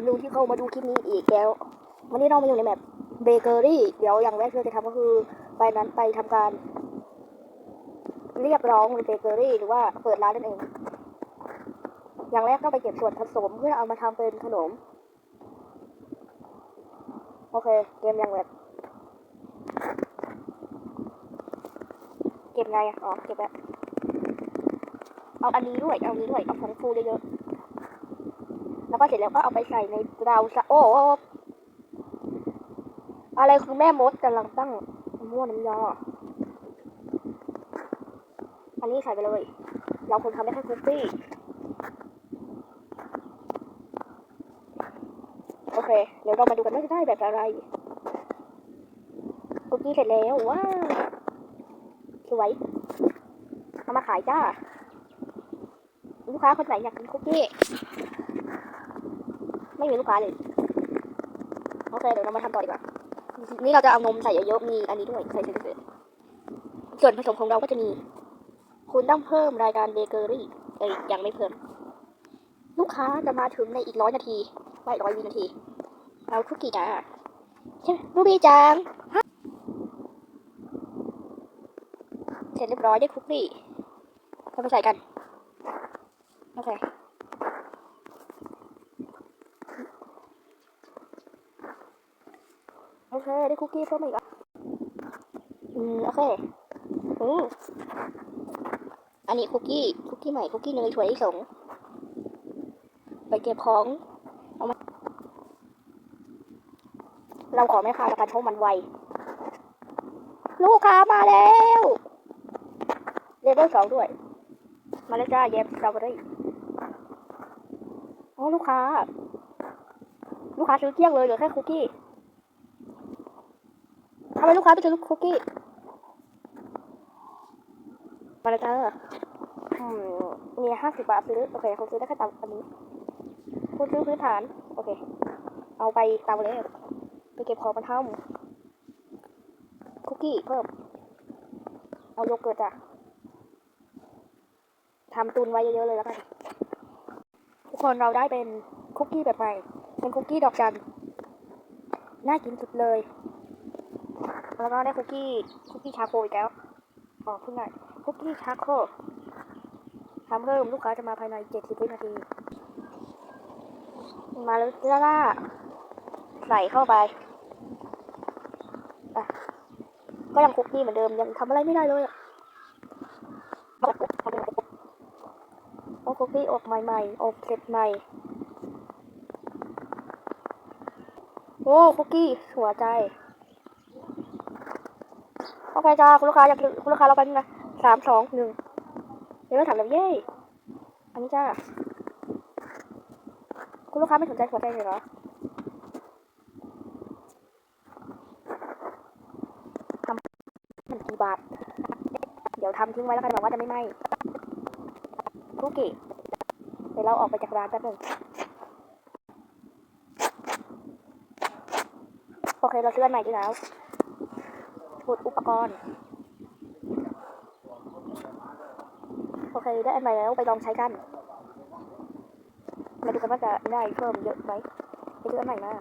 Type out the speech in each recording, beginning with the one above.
ดีคนดูที่เข้ามาดูคลิปนี้อีกแล้ว วันนี้เรามาอยู่ในแมปเบเกอรี่ เดี๋ยวอย่างแรกที่เราจะทำก็คือไปนั้นไปทำการ เรียกร้องในเบเกอรี่ หรือว่าเปิดร้านนั่นเอง อย่างแรกต้องไปเก็บส่วนผสมเพื่อเอามาทำเป็นขนม โอเค เกมยังแบบเก็บไงอ๋อเก็บแล้วเอาอันนี้ด้วย เอาอันนี้ด้วย เอาของฟูเยอะๆ ก็เสร็จแล้วก็เอาไปใส่ในเราซะโอ้โอ้อะไรคือแม่มดกำลังตั้งม้วน้ำยาอันนี้ใส่ไปเลย เราควรทำได้แค่คุกกี้โอเค เดี๋ยวเรามาดูกันว่าจะได้แบบอะไรคุกกี้เสร็จแล้วว้าวสวยเอามาขายจ้า ลูกค้าคนไหนอยากกินคุกกี้ ไม่มีลูกค้าเลยโอเคเดี๋ยวเรามาทำต่อดีกว่านี่เราจะเอานมใส่เยอะๆมีอันนี้ด้วยใส่เฉยๆส่วนผสมของเราก็จะมี คุณต้องเพิ่มรายการเบเกอรี่เอ้ยยังไม่เพิ่ม ลูกค้าจะมาถึงในอีกร้อยนาทีไม่ร้อยวินาทีเอาคุกกี้จ้าใช่ไหมรูบี้จังเสร็จเรียบร้อยได้คุกกี้เราไปใส่กันโอเค โอ เค ได้คุกกี้เพิ่มมาอีกอะอืม โอเค อืมอันนี้คุกกี้ คุกกี้ใหม่ คุกกี้เนยถั่วลิสง ไปเก็บของเอามาเราขอไม่ค้าแล้วกันเพราะมันไว ลูกค้ามาแล้วเลเวลสองด้วย มาแล้วจ้าเย็บสตรอเบอรี่อ๋อลูกค้า ลูกค้าซื้อเกลี้ยงเลยเหลือแค่คุกกี้ ทำไมลูกค้าไปซื้อคุกกี้มาแล้วจ้าอืมมีห้าสิบบาทซื้อ โอเคเขาซื้อได้แค่ตามอันนี้คุณซื้อพื้นฐาน โอเค เอาไปตามเลยไปเก็บของมาทำคุกกี้เพิ่ม เอาโยเกิร์ตอะทำตุนไว้เยอะๆเลยแล้วกัน ทุกคนเราได้เป็นคุกกี้แบบใหม่ เป็นคุกกี้ดอกจัน น่ากินสุดเลย แล้วก็ได้คุกกี้คุกกี้ชาโคอีกแล้วอ๋อเพิ่งได้คุกกี้ชาโคทำเพิ่มลูกค้าจะมาภายในเจ็ดสิบวินาที มาแล้วจ้าใส่เข้าไปก็ยังคุกกี้เหมือนเดิมยังทำอะไรไม่ได้เลยอะโอ้คุกกี้อบใหม่ๆอบเสร็จใหม่โอ้คุกกี้หัวใจ เคจ้าคุณลูกค้าอยากคุณลูกค้าเราไปนี่นะสามสองหนึ่งเดี๋ยวเราถามแล้วเย้อันนี้จ้าคุณลูกค้าไม่สนใจหัวใจเลยเหรอทำมันกี่บาท เดี๋ยวทำทิ้งไว้แล้วกันหวังว่าจะไม่ไหม้คุกกี้เดี๋ยวเราออกไปจากร้านแป๊บหนึงโอเค เราซื้ออันใหม่ดีแล้ว ดอุปกรณ์ โอเค ได้อันใหม่แล้วไปลองใช้กัน มาดูกันว่าจะได้เพิ่มเยอะไหมไปซื้ออันใหม่มา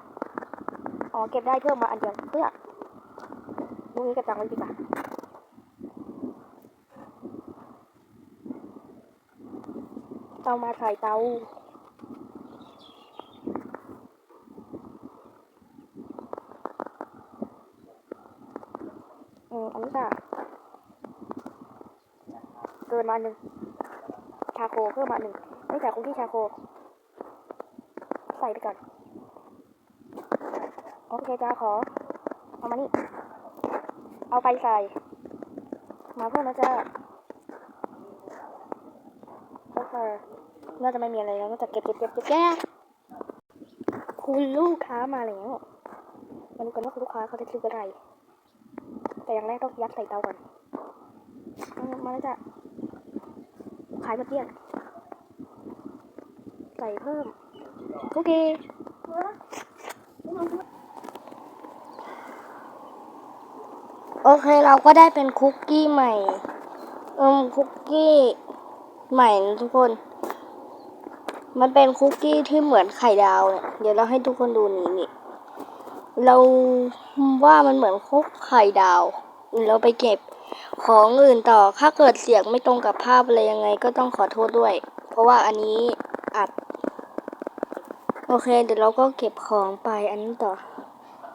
อ๋อ เก็บได้เพิ่มมาอันเดียวเพื่อลูกนี้เก็บตังค์ไว้ดีกว่าเตามาใส่เตา อืมอันนี้ค่ะเกินมาหนึ่ง ชาโคเพิ่มมาหนึ่งไม่ใส่คุกกี้ชาโค ใส่ไปก่อน โอเคจ้าขอ เอามานี่ เอาไปใส่ มาเพิ่มนะจ้าโอเคน่าจะไม่มีอะไรแล้วน่าจะเก็บเก็บเก็บเก็บแก้คุณลูกค้ามาแล้วมาดูกันว่าคุณลูกค้าเขาจะซื้ออะไร แต่อย่างแรกต้องยัดใส่เตาก่อนมาแล้วจ้ะขายมดเกี้ยงใส่เพิ่มคุกกี้โอเคเราก็ได้เป็นคุกกี้ใหม่อิมคุกกี้ใหม่นะทุกคน มันเป็นคุกกี้ที่เหมือนไข่ดาวเนี่ยเดี๋ยวเราให้ทุกคนดูนี่นี่เรา ว่ามันเหมือนคุกไข่ดาวเราไปเก็บของอื่นต่อ ถ้าเกิดเสียงไม่ตรงกับภาพอะไรยังไงก็ต้องขอโทษด้วย เพราะว่าอันนี้อัด โอเค เดี๋ยวเราก็เก็บของไปอันนี้ต่อ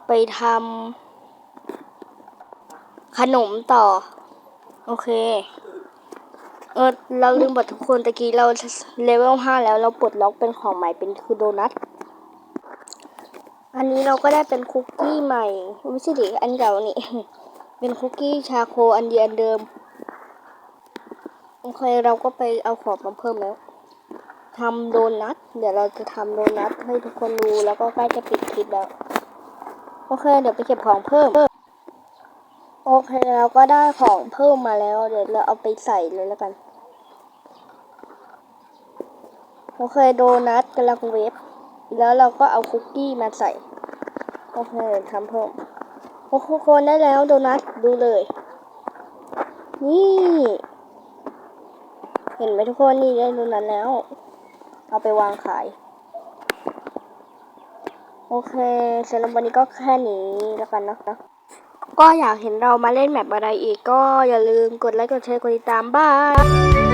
ไปทำขนมต่อ โอเค เออเราลืมบอกทุกคนตะกี้เราเลเวลห้าแล้วเราปลดล็อกเป็นของใหม่เป็นคือโดนัท อันนี้เราก็ได้เป็นคุกกี้ใหม่ไม่ใช่ดิอันเก่านี่ เป็นคุกกี้ชาโคอันเดียอันเดิมโอเคเราก็ไปเอาของมาเพิ่มแล้วทำโดนัทเดี๋ยวเราจะทำโดนัทให้ทุกคนดูแล้วก็ใกล้จะปิดคลิปแล้วโอเคเดี๋ยวไปเก็บของเพิ่มโอเคเราก็ได้ของเพิ่มมาแล้ว เดี๋ยวเราเอาไปใส่เลยแล้วกัน โอเคโดนัทกำลังเวฟ แล้วเราก็เอาคุกกี้มาใส่โอเคทำเพิ่มโอ้โหคนได้แล้วโดนัทดูเลย นี่ เห็นไหมทุกคนนี่ได้โดนัทแล้ว เอาไปวางขาย โอเคสำหรับวันนี้ก็แค่นี้แล้วกันนะคะก็อยากเห็นเรามาเล่นแมปอะไรอีกก็อย่าลืมกดไลค์กดแชร์กดติดตามบ้าย